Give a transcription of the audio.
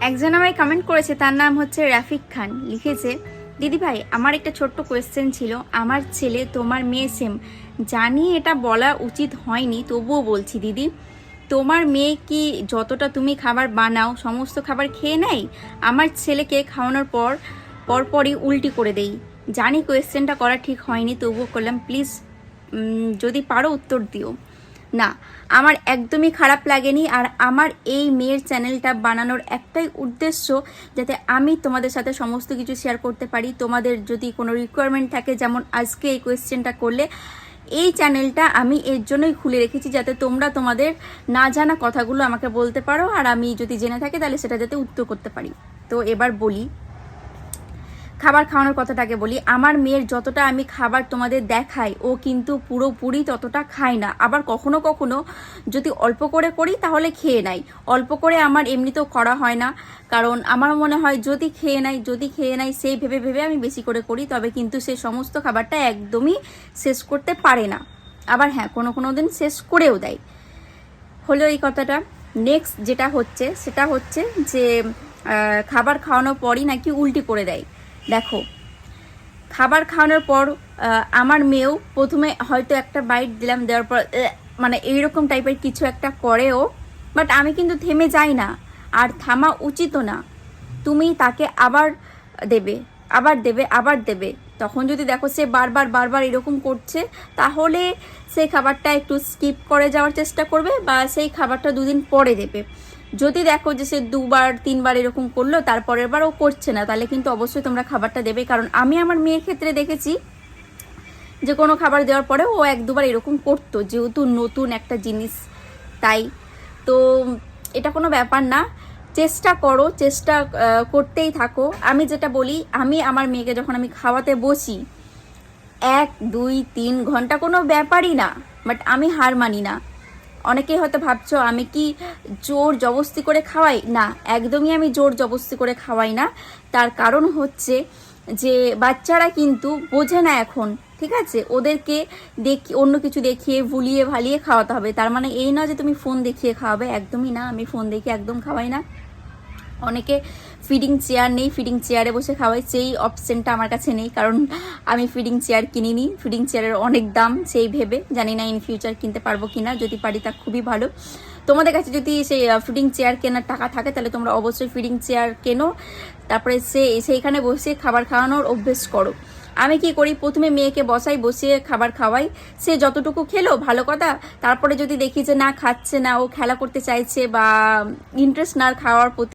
একজন আমায় কমেন্ট করেছে, তার নাম হচ্ছে রাফিক খান। লিখেছে, দিদি ভাই, আমার একটা ছোট্ট কোয়েশ্চেন ছিল। আমার ছেলে তোমার মেয়ে সেম জানি এটা বলা উচিত হয়নি, তবুও বলছি, দিদি, তোমার মেয়ে কি যতটা তুমি খাবার বানাও, সমস্ত খাবার খেয়ে নেয়? আমার ছেলেকে খাওয়ানোর পর, পরপরই উল্টি করে দেই। জানি কোয়েশ্চেনটা করা ঠিক হয়নি, তবুও করলাম প্লিজ যদি পারো উত্তর দিও। না, আমার একদমই খারাপ লাগেনি আর আমার এই মেয়ের চ্যানেলটা বানানোর একটাই উদ্দেশ্য যাতে আমি তোমাদের সাথে সমস্ত কিছু শেয়ার করতে পারি। তোমাদের যদি কোনো রিকোয়ারমেন্ট থাকে, যেমন আজকে এই কোয়েশ্চেনটা করলে, এই চ্যানেলটা আমি এর জন্যই খুলে রেখেছি যাতে তোমরা তোমাদের না জানা কথাগুলো আমাকে বলতে পারো আর আমি যদি জেনে থাকি তাহলে সেটা যাতে উত্তর করতে পারি। তো এবার বলি খাবার খাওয়ানোর কথাটাকে বলি। আমার মেয়ের যতটা আমি খাবার তোমাদের দেখাই, ও কিন্তু পুরোপুরি ততটা খায় না। আবার কখনো কখনো যদি অল্প করে করি তাহলে খেয়ে নেয়। অল্প করে আমার এমনিতেও করা হয় না। কারণ আমার মনে হয় যদি খেয়ে নেয়, যদি খেয়ে নেয়, সেই ভেবে ভেবে আমি বেশি করে করি, তবে কিন্তু সে সমস্ত খাবারটা একদমই শেষ করতে পারে না। আবার হ্যাঁ কোনো কোনো দিন শেষ করেও দেয়। হলো এই কথাটা। নেক্সট যেটা হচ্ছে, সেটা হচ্ছে যে খাবার খাওয়ানোর পরই নাকি উল্টি করে দেয়। দেখো, খাবার খাওয়ানোর পর আমার মেয়েও প্রথমে হয়তো একটা বাইট দিলাম, দেওয়ার পর মানে এইরকম টাইপের কিছু একটা করেও বাট আমি কিন্তু থেমে যাই না, আর থামা উচিতও না। তুমি তাকে আবার দেবে আবার দেবে আবার দেবে। তখন যদি দেখো সে বারবার বারবার এরকম করছে, তাহলে সেই খাবারটা একটু স্কিপ করে যাওয়ার চেষ্টা করবে, বা সেই খাবারটা দুদিন পরে দেবে। যদি দেখো যে সে দুবার, তিনবার এরকম করল, তারপরের বার ও করছে না, তাহলে কিন্তু অবশ্যই তোমরা খাবারটা দেবে। কারণ আমি আমার মেয়ের ক্ষেত্রে দেখেছি যে কোনো খাবার দেওয়ার পরে ও এক দুবার এরকম করতো, যেহেতু নতুন একটা জিনিস, তাই। তো এটা কোনো ব্যাপার না। চেষ্টা করো, চেষ্টা করতেই থাকো। আমি যেটা বলি, আমি আমার মেয়েকে যখন আমি খাওয়াতে বসি, এক, দুই, তিন ঘণ্টা কোনো ব্যাপারই না, বাট আমি হার মানি না। অনেকেই হয়তো ভাবছ, আমি কি জোর জবস্তি করে খাওয়াই? না, একদমই আমি জোর জবস্তি করে খাওয়াই না। তার কারণ হচ্ছে যে, বাচ্চারা কিন্তু বোঝে না এখন, ঠিক আছে? ওদেরকে দেখি, অন্য কিছু দেখিয়ে, ভুলিয়ে ভালিয়ে খাওয়াতে হবে। তার মানে এই না যে তুমি ফোন দেখিয়ে খাওয়াবে। একদমই না, আমি ফোন দেখিয়ে একদম খাওয়াই না। অনেকে ফিডিং চেয়ার নেই ফিডিং চেয়ারে বসে খাওয়াই, সেই অপশনটা আমার কাছে নেই, কারণ আমি ফিডিং চেয়ার কিনিনি। ফিডিং চেয়ারের অনেক দাম, সেই ভেবে জানি না ইন ফিউচার কিনতে পারব কিনা, যদি পারি তা খুবই ভালো। তোমাদের কাছে যদি সেই ফিডিং চেয়ার কেনার টাকা থাকে, তাহলে তোমরা অবশ্যই ফিডিং চেয়ার কেনো। তারপরে সে, সেইখানে বসে খাবার খাওয়ানোর অভ্যেস করো। আমি কি করি? প্রথমে মেয়েকে বসাই বসিয়ে খাবার খাওয়াই। সে যতটুকু খেলো, ভালো কথা। তারপরে যদি দেখি যে না, খাচ্ছে না, ও খেলা করতে চাইছে বা ইন্টারেস্ট না খাওয়ার প্রতি